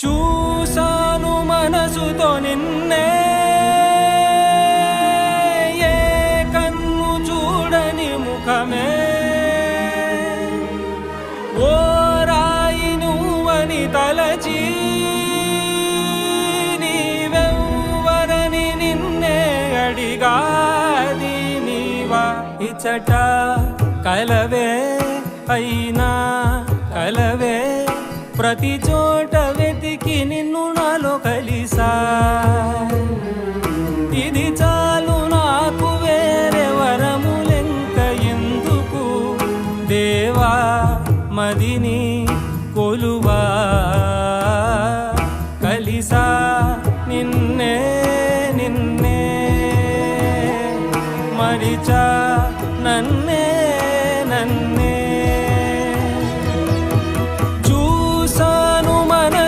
చూసాను మనసుతో నిన్నే. ఏ కన్ను చూడని ముఖమే. ఓ రాయి నువ్వని తలచి నీవెవ్వరని నిన్నే అడిగాది నీవా ఇచ్చట కలవే అయినా కలవే ప్రతి చోట ఇది చాలు నాకు వేరే వరములెంక ఎందుకు? దేవా మదిని కొలువా? కలిసా నిన్నే నిన్నే. మరిచా